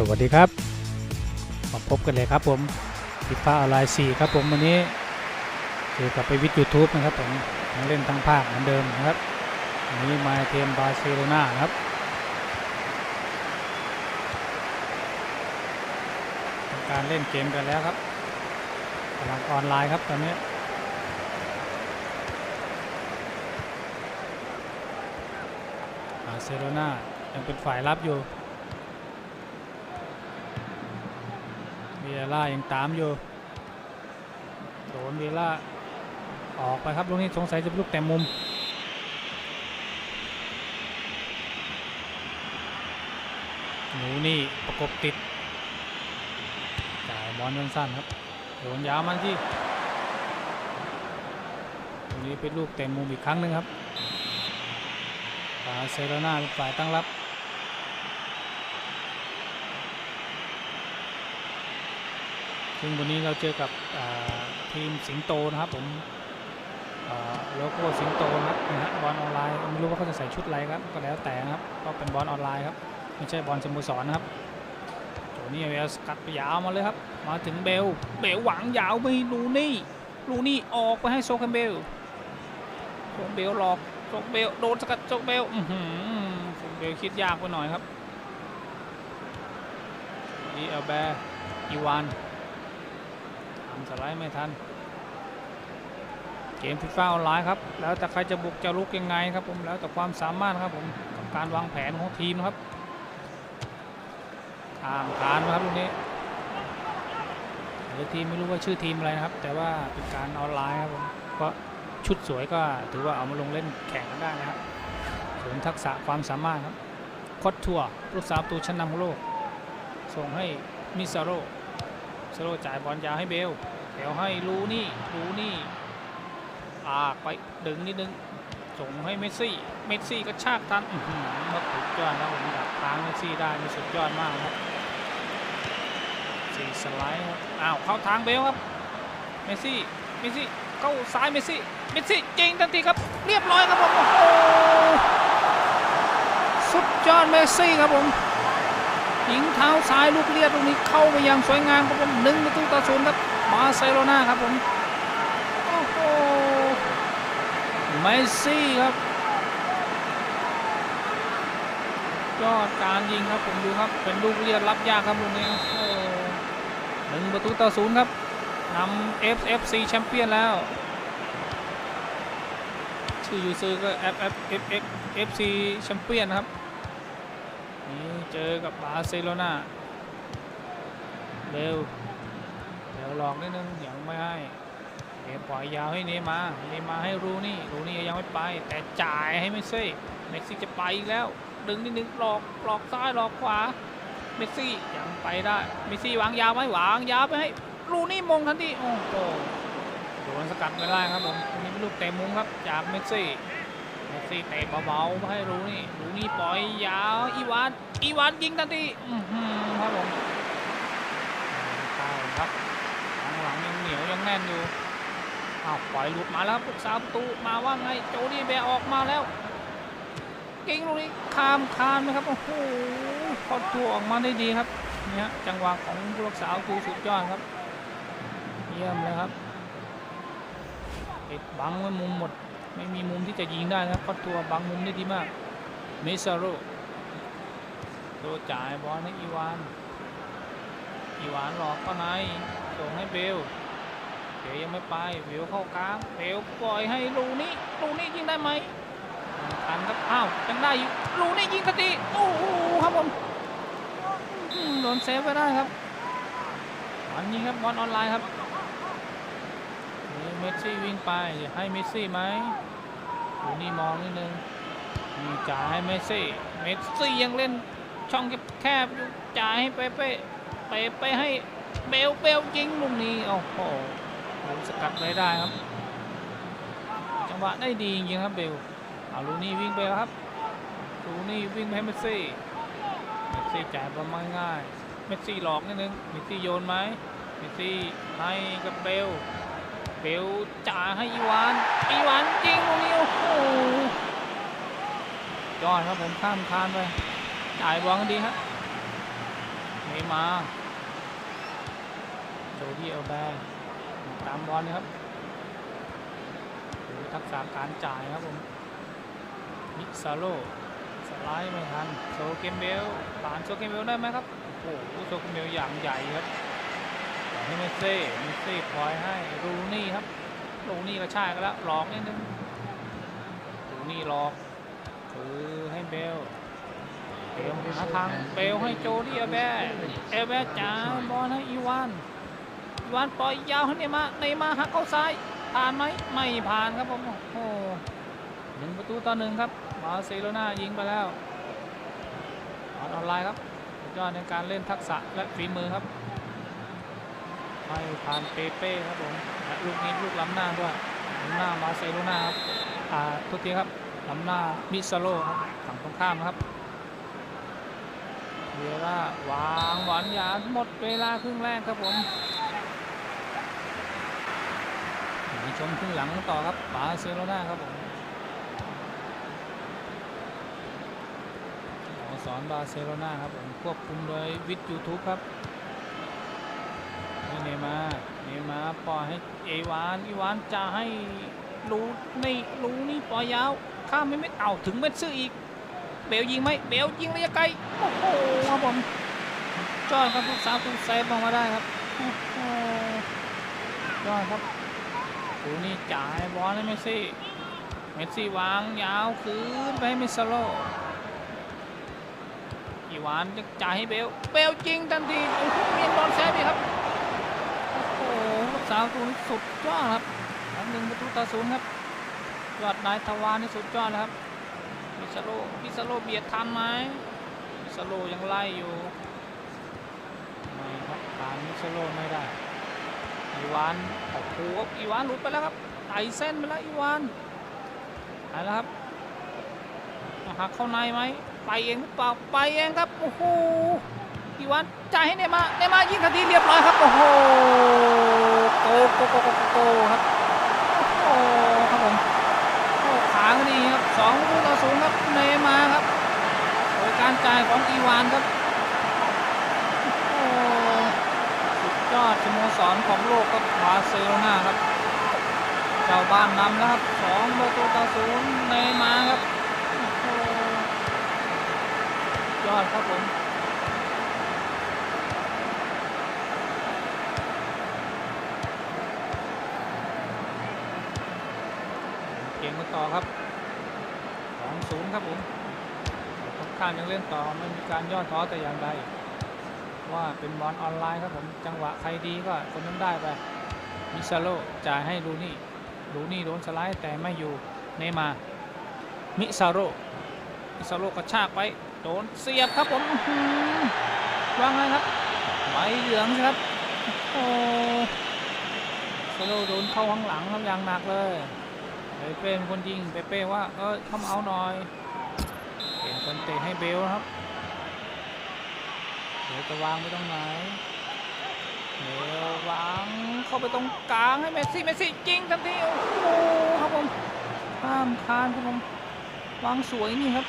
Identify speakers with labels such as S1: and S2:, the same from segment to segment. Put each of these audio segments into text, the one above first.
S1: สวัสดีครับ มาพบกันเลยครับผมฟีฟ่าออนไลน์4ครับผมวันนี้เจอกับไปวิทยูทูบนะครับผมยังเล่นทั้งภาคเหมือนเดิมนะครับวันนี้มาเทมบาร์เซโลนาครับการเล่นเกมกันแล้วครับกำลังออนไลน์ครับตอนนี้บาร์เซโลนายังเป็นฝ่ายรับอยู่ วียร่ายังตามอยู่โดนเวียร่าออกไปครับลูกนี้สงสัยจะเป็นลูกแต่มุมหนูนี่ประกบติดจ่ายบอลสั้นๆครับโดนยาวมาที่ตรงนี้เป็นลูกเต็มมุมอีกครั้งหนึ่งครับบาร์เซโลนาเป็นฝ่ายตั้งรับ ซึ่งวันนี้เราเจอกับทีมสิงโตนะครับผมโลโก้สิงโตนะครับนะฮะบอลออนไลน์ไม่รู้ว่าเขาจะใส่ชุดอะไรครับก็แล้วแต่นะครับก็เป็นบอลออนไลน์ครับไม่ใช่บอลสโมสรนะครับโจนี่เวลสกัดไปยาวมาเลยครับ มาถึงเบลเบลหวังยาวไปลูนี่ลูนี่ออกไปให้โซคันเบลโซคันเบลหลอกโซคันเบลโดนสกัดโซคันเบลอือหือโซคันเบลคิดยากไปหน่อยครับดีเอลแบร์อีวาน สไลด์ไม่ทัน เกมฟีฟ่าออนไลน์ครับ แล้วแต่ใครจะบุกจะลุกยังไงครับผม แล้วแต่ความสามารถครับผมกับการวางแผนของทีมครับข้ามคานนะครับลูกนี้หรือทีมไม่รู้ว่าชื่อทีมอะไรนะครับ แต่ว่าเป็นการออนไลน์ครับผมเพราะชุดสวยก็ถือว่าเอามาลงเล่นแข่งกันได้นะครับส่วนทักษะความสามารถครับคอตทัวร์ลูกสาวตูชั้นนำของโลก ส่งให้มิซาโร สโลจ่ายบอลยาวให้เบลแถวให้ลูนี่ลูนี่อากไปดึงนิดนึงส่งให้เมสซี่ เมสซี่ก็ชากทันอื้อหือมาสุดยอดแล้วผมดักทางเมสซี่ได้นี่สุดยอดมากครับสี่สไลด์ครับ อ้าวเข้าทางเบลครับ เมสซี่ เมสซี่เข้าซ้ายเมสซี่ เมสซี่จริงทันทีครับ เรียบร้อยครับผม โอ้โห สุดยอดเมสซี่ครับผม ยิงเท้าซ้ายลูกเลียดตรงนี้เข้าไปอย่างสวยงามครับผมหนึ่งประตูต่อศูนย์ครับบาเซโลนาครับผมโอ้โหเมสซี่ครับยอดการยิงครับผมดูครับเป็นลูกเลียดรับยากครับลูกนี้หนึ่งประตูต่อศูนย์ครับนำ FFC แชมเปี้ยนแล้วชื่อยูซอร์ก็ FFFC แชมเปี้ยนครับ เจอกับบาร์เซโลนาเร็วเร็วหลอกนิดนึงยังไม่ให้เดี๋ยวปล่อยยาวให้เนมาเนมาให้รูนี่รูนี่ยังไม่ไป แต่จ่ายให้เมสซี่เมสซี่จะไปอีกแล้ว ดึงนิดนึงหลอกหลอกซ้ายหลอกขวาเมสซี่ยังไปได้เมสซี่วางยาวไหมวางยาวไปให้รูนี่มงทันทีโอ้โหโดนสกัดไม่ได้ครับผมนนี้เป็นลูกเตะมุมครับจากเมสซี่ มสซี่เตะเบาๆไม่ให้รู้นี่รู้นี่ปล่อยยาว อีวาน อีวานยิงทันทีครับผมเข้าครับข้างหลังยังเหนียวยังแน่นอยู่อ้าวปล่อยหลุดมาแล้วครับลูกสาวประตูมาว่าไง โจดี้แบออกมาแล้วเก่งลูกนี้ข้ามคานไหมครับ โอ้โหพอตัวออกมาได้ดีครับ เนี่ยจังหวะของผู้รักษาประตูสุดยอดครับ เยี่ยมเลยครับปิดบังไว้มุมหมด ไม่มีมุมที่จะยิงได้นะครับตัวบังมุมได้ดีมากเมซาโรโดนจ่ายบอลให้อีวาน อีวานหลอกเข้าในส่งให้เบลเบลยังไม่ไปเบลเข้ากลางเบลปล่อยให้ลูนี่ลูนี่ยิงได้ไหมทันครับอ้าวยังได้อยู่ลูนี่ยิงทันทีโอ้โหครับผมโดนเซฟไปได้ครับมันยิงครับบอลออนไลน์ครับเมสซี่วิ่งไปให้เมสซี่ไหม ดูนี่มองนิดนึงนี่จ่ายให้เมสซี่ เมสซี่ยังเล่นช่องแคบๆอยู่จ่ายให้เปเป้เปเป้ให้เบลเบลยิงลูกนี้โอ้โหโดนสกัดไว้ได้ครับ จังหวะได้ดีจริงครับเบลเอาลูนี่วิ่งไปครับลูนี่วิ่งไปให้เมสซี่ เมสซี่จ่ายบอลมาง่าย เมสซี่หลอกนิดนึง เมสซี่โยนไหมเมสซี่ให้กับเบล เบลจ่ายให้อีวานอีวานยิงลูกนี้โอ้โหยอดครับผมข้ามคานไปจ่ายบอลกันดีครับเนย์มาโจดี้เอลแบร์ตามบอลนะครับทักษะการจ่ายครับผมมิซาโลสไลด์ไม่ทันโซเกมเบลผ่านโซเกมเบลได้ไหมครับโอ้โหโซเกมเบลอย่างใหญ่ครับ ให้เมสเซ่เมสเซ่พลอยให้รูนี่ครับรูนี่กระชากกันแล้วหลอกนิดนึงรูนี่หลอกคือให้เบลเบลหาทางเบลให้โจดี้เอลแบเอลแบจ๋าบอลให้อีวานอีวานปล่อยยาวให้เนมาเนมาหักเข้าซ้ายผ่านไหมไม่ผ่านครับผมโอ้โหหนึ่งประตูต่อหนึ่งครับบาร์เซโลนายิงไปแล้วออนออนไลน์ครับยอดในการเล่นทักษะและฝีมือครับ ไม่ผ่านเปเป้ครับผมลูกนี้ลูกล้ำหน้าด้วยล้ำหน้าบาเซโลนาครับอ่าทุกทีครับล้ำหน้ามิซาโลครับฝั่งตรงข้ามครับเวลาวางหวานหยาหมดเวลาครึ่งแรกครับผมมาชมครึ่งหลังต่อครับบาเซโลนาครับผมสอนบาร์เซโลนาครับผมควบคุมโดยวิทยูทูบครับ เนย์มาเนย์มาปล่อยให้เอวานอีวานจะให้รูนี่รูนี่ปล่อยยาวข้ามไม่เม็ดเอาถึงเม็ดซื้ออีก เบลยิงไหมเบลยิงระยะไกลโอ้โหครับผมจอดครับทุกสาวทุกเซฟออกมาได้ครับโอ้โหยอดครับดูนี่จ่ายบอลให้เมสซี่ เมสซี่วางยาวคืนไปให้เมสซาโลอีวานจะจ่ายให้เบล เบลยิงทันทีโอ้โหเมียนบอลเซฟดีครับ ลูกสาวตัวนี้สุดยอดครับอันหนึ่งประตูต่อศูนย์ครับยอดนายทวารนี่สุดยอดแล้วครับมิซาโลมิซาโลเบียดทันไหมมิซาโลยังไล่อยู่ไม่ครับผ่านมิซาโลไม่ได้อีวานโอ้โหอีวานหลุดไปแล้วครับไต่เส้นไปแล้วอีวานไปแล้วครับหักเข้าในไหมไปเองหรือเปล่าไปเองครับโอ้โห อีวานจ่ายให้เนมาเนมายิงทันทีเรียบร้อยครับ โอ้โหโกโกโกโกโกครับโอ้ครับผมโอ้ขางดีครับสองลูกต่อศูนย์ครับเนมาครับโดยการจ่ายของอีวานครับโอ้สุดยอดสโมสรของโลกครับบาร์เซโลนาครับ เจ้าบ้านนำแล้วครับสองประตูต่อศูนย์เนมาครับโอ้สุดยอดครับผมเกมกันต่อครับ สอง ศูนย์ครับผมทุกข้างยังเล่นต่อไม่มีการย่อท้อแต่อย่างใด ว่าเป็นบอลออนไลน์ครับผม จังหวะใครดีก็คนนั้นได้ไป มิซาโลจ่ายให้ลูนี่ ลูนี่โดนสไลด์แต่ไม่อยู่ เนมาร์มิซาโรมิซาโรกระชากไป โดนเสียบครับผมอื้อหือวางไงครับใบเหลืองครับ โอ้ซาโลโดนเข้าข้างหลังครับอย่างหนักเลย เปเป้เป็นคนยิงเปเป้ว่าเออเข้าเอาหน่อยเป็นคนเตะให้เบลครับเบลจะวางไปตรงไหนเบลวางเข้าไปตรงกลางให้เมสซี่เมสซี่ยิงทันทีโอ้โหครับผมข้ามคานครับผมวางสวยนี่ครับ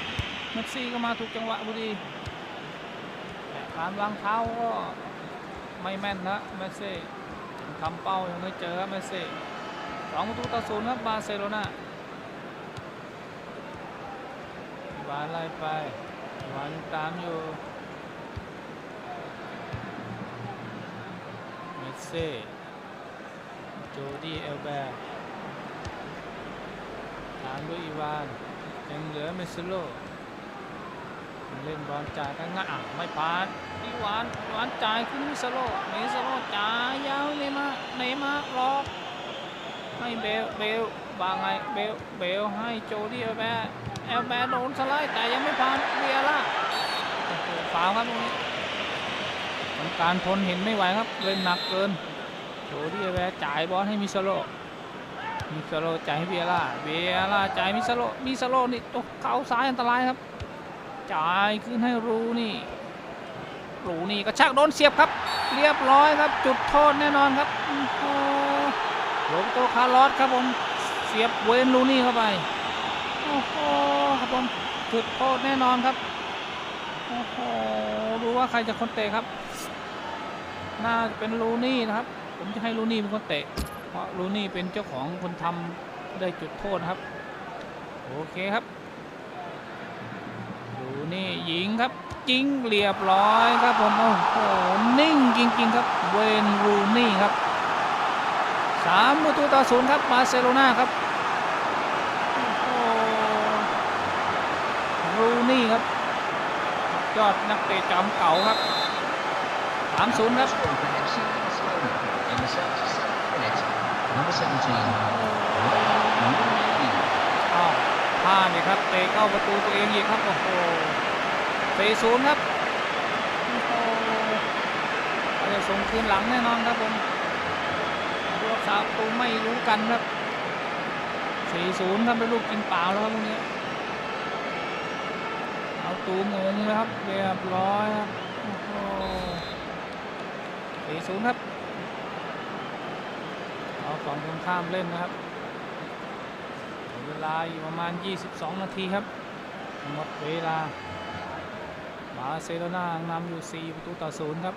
S1: เมสซี่ก็มาถูกจังหวะพอดีแต่การวางเท้าก็ไม่แม่นนะเมสซี่ทำเป้ายังไม่เจอเมสซี่ สองประตูต่อศูนย์ครับบาร์เซโลนาบาร์ไล่ไปวานตามอยู่เมสเซ่โจดี้เอลแบร์ตามด้วยอีวานยังเหลือเมสซิโลเล่นบอลจ่ายกันง่ะอะไม่ผ่านอีวานอีวานจ่ายขึ้นมิสโลเมสโลจ่ายยาวเนย์มาเนมาร์รอ ให้เบล เบลวางไง เบล เบลให้โจดี้เอลแบร์เอลแบร์โดนสไลด์แต่ยังไม่ผ่านเวียร่าโอ้โหฟาวครับตรงนี้ทำการทนเห็นไม่ไหวครับเล่นหนักเกินโจดี้เอลแบร์จ่ายบอลให้มิซาโลมิซาโลจ่ายให้เวียร่าเวียร่าจ่ายมิซาโลมิซาโลนี่ตกเข่าซ้ายอันตรายครับ จ่ายขึ้นให้รูนี่รูนี่กระชากโดนเสียบครับ เรียบร้อยครับ จุดโทษแน่นอนครับ โอ้โหโรเบโตคาร์ลอสครับผมเสียบเวนลูนี่เข้าไปโอ้โหครับผมจุดโทษแน่นอนครับโอ้โหดูว่าใครจะคนเตะครับ น่าจะเป็นลูนี่นะครับ ผมจะให้ลูนี่เป็นคนเตะ เพราะลูนี่เป็นเจ้าของคนทำได้จุดโทษครับ โอเคครับลูนี่ยิงครับยิงเรียบร้อยครับผมโอ้โหนิ่งจริงๆครับเวนลูนี่ครับ สามประตูต่อศูนย์ครับบาร์เซโลนาครับโอ้โหลูนี่ครับ ยอดนักเตะจอมเก่าครับ 3-0 ครับ
S2: For FC Barcelona in the 77th minute, number 17, Rooney.
S1: อ้าวพลาดนี่ครับเตะเข้าประตูตัวเองอีกครับโอ้โหสี่ศูนย์ครับโอ้โหเราจะส่งคืนหลังแน่นอนครับผม ดูรักษาประตูไม่รู้กันครับสี่ศูนย์ครับเป็นลูกกินเปล่าแล้วครับพวกนี้เอาตูงงเลยครับเรียบร้อยครับโอ้โหสี่ศูนย์ครับเอาฝั่งตรงข้ามเล่นนะครับ เวลาอยู่ประมาณ 22 นาทีครับ หมดเวลาบาร์เซโลนานำอยู่ 4 ประตูต่อศูนย์ครับ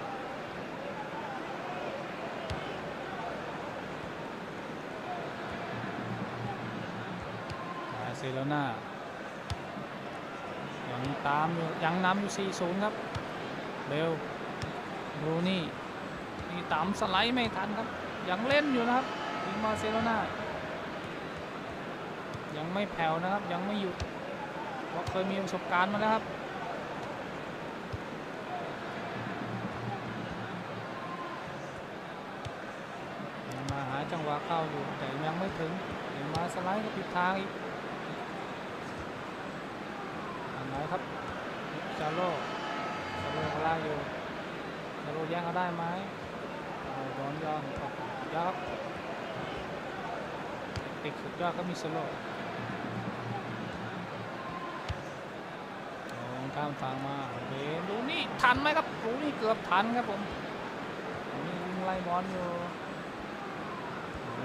S1: บาร์เซโลนายังตามอยู่ยังนำอยู่ 4-0 ครับเร็วรูนี่นี่ต่ำสไลด์ไม่ทันครับ ยังเล่นอยู่นะครับทีมบาร์เซโลนายังไม่แผ่วนะครับยังไม่หยุดเพราะเคยมีประสบการณ์มาแล้วครับยังมาหาจังหวะเข้าอยู่แต่ยังไม่ถึงยังมาสไลด์ก็ผิดทางอีกทาง ไหนครับซาโลซาโลก็ล่างอยู่ซาโลแย่งเขาได้ไหมเอาโดนย้อนออกยอดครับติดสุดยอดก็มีซาโลลงข้ามฝั่งมาเบนดูนี่ทันไหมครับดูนี่เกือบทันครับผมนี่ยิงไล่บอลอยู่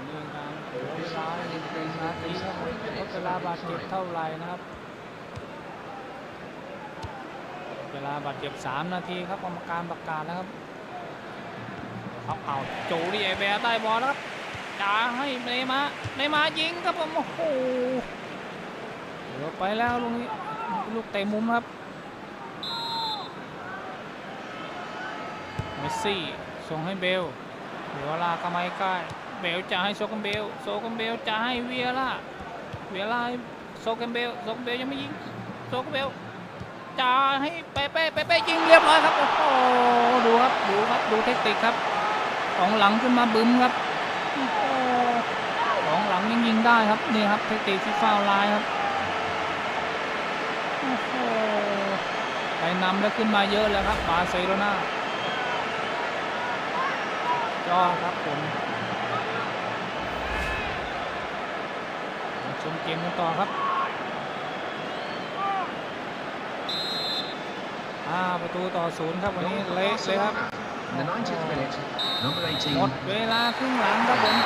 S1: นี่การเสียเวลาหนึ่งนาทีครับผมเวลาบาดเจ็บเท่าไหร่นะครับเวลาบาดเจ็บ 3 นาทีครับกรรมการประกาศนะครับเขาเอาโจดีไอแบร์ได้บอลครับจ่าให้เนมาเนมายิงครับผมโอ้โหเหลือไปแล้วลูกนี้ลูกเตะมุมครับเมสซี่ส่งให้เบลเวียร่าก็ไม่ใกล้เบลจะให้โซกันเบลโซกันเบลจะให้เวียร่าเวียร่าโซกันเบลโซกันเบลยังไม่ยิงโซกันเบล จะให้เปเป้เปเป้ยิงเรียบร้อยครับโอ้โหดูครับดูครับดูเทคนิคครับ ของหลังขึ้นมาบึ้มครับอของหลังยังยิงได้ครับนี่ครับเทคนิคที่ฟาวไลน์ครับโอ้โหไปนำแล้วขึ้นมาเยอะแล้วครับบาร์เซโลนาจอครับผมชมเกมกันต่อครับ ห้าประตูต่อศูนย์ครับวันนี้
S2: Goal for
S1: เละเลยครับ
S2: Barcelona. In the 90th minute, number
S1: หมด
S2: 18,
S1: เวลาครึ่งหลังครับผม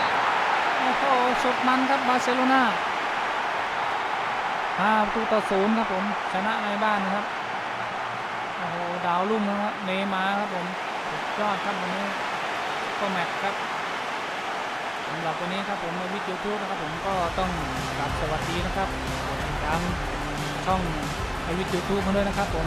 S1: โอ้โหสุดมันครับบาร์เซโลนาห้าประตูต่อศูนย์ครับผมชนะในบ้านครับโอ้โหดาวรุ่งนะครับเนย์มาร์ครับผมสุดยอดครับวันนี้ก็แมตช์ครับสำหรับวันนี้ครับผมในวิดีโอทูนะครับผมก็ต้องกลับสวัสดีนะครับกดติดตามช่องในวิดีโอทูมาด้วยนะครับผม